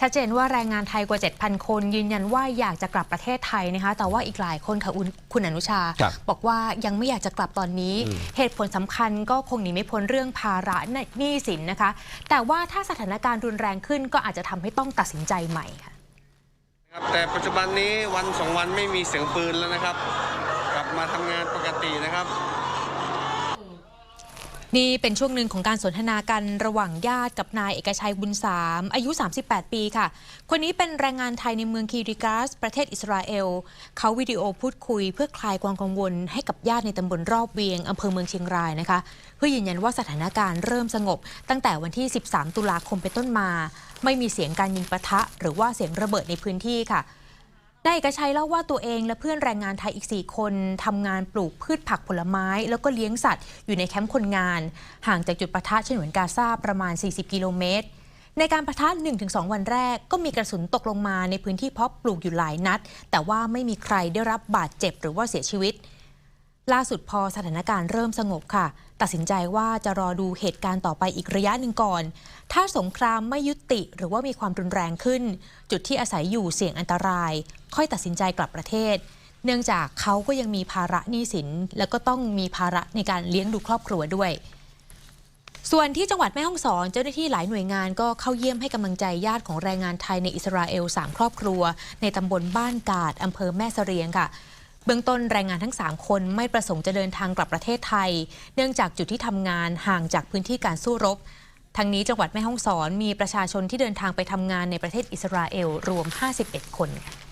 ชัดเจนว่าแรงงานไทยกว่า 7,000 คนยืนยันว่าอยากจะกลับประเทศไทยนะคะ แต่ว่าอีกหลายคนค่ะคุณคุณอนุชาครับบอกว่ายังไม่อยากจะกลับตอนนี้อืมเหตุผลสำคัญก็คงหนีไม่พ้นเรื่องภาระหนี้สินนะคะ แต่ว่าถ้าสถานการณ์รุนแรงขึ้นก็อาจจะทำให้ต้องตัดสินใจใหม่ค่ะครับแต่ปัจจุบันนี้วันสองวันไม่มีเสียงปืนแล้วนะครับ กลับมาทำงานปกตินะครับ นี่เป็นช่วงหนึ่งของการสนทนากันระหว่างญาติกับนายเอกชัยบุญสามอายุ 38 ปีค่ะ คนนี้เป็นแรงงานไทยในเมืองคีริกัสประเทศอิสราเอล เขาวิดีโอพูดคุยเพื่อคลายความกังวล ให้กับญาติในตำบลรอบเวียงอำเภอเมืองเชียงรายนะคะ เพื่อยืนยันว่าสถานการณ์เริ่มสงบ ตั้งแต่วันที่ 13 ตุลาคมเป็นต้นมา ไม่มีเสียงการยิงปะทะ หรือว่าเสียงระเบิดในพื้นที่ค่ะ นายเอกชัยเล่าว่าตัวเองและเพื่อนแรงงานไทยอีก 4 คนทำงานปลูกพืชผักผลไม้ แล้วก็เลี้ยงสัตว์อยู่ในแคมป์คนงาน ห่างจากจุดปะทะฉนวนกาซาประมาณ 40 กิโลเมตร ในการประทะ 1-2 วันแรก ก็มีกระสุนตกลงมาในพื้นที่เพาะปลูกอยู่หลายนัด แต่ว่าไม่มีใครได้รับบาดเจ็บหรือว่าเสียชีวิต ล่าสุดพอสถานการณ์เริ่มสงบค่ะ ตัดสินใจว่าจะรอดูเหตุการณ์ต่อไปอีกระยะหนึ่งก่อน ถ้าสงครามไม่ยุติหรือว่ามีความรุนแรงขึ้น จุดที่อาศัยอยู่เสี่ยงอันตราย ค่อยตัดสินใจกลับประเทศ เนื่องจากเขาก็ยังมีภาระหนี้สิน แล้วก็ต้องมีภาระในการเลี้ยงดูครอบครัวด้วย ส่วนที่จังหวัดแม่ฮ่องสอนเจ้าหน้าที่หลายหน่วยงานก็เข้าเยี่ยมให้กำลังใจญาติของแรงงานไทยในอิสราเอล3ครอบครัว ในตำบลบ้านกาดอำเภอแม่เสรียงค่ะ เบื้องต้นแรงงานทั้ง 3 คนไม่ประสงค์จะเดินทางกลับประเทศไทย เนื่องจากจุดที่ทำงานห่างจากพื้นที่การสู้รบทั้งนี้จังหวัดแม่ฮ่องสอนมีประชาชนที่เดินทางไปทำงานในประเทศอิสราเอลรวม 51 คนค่ะ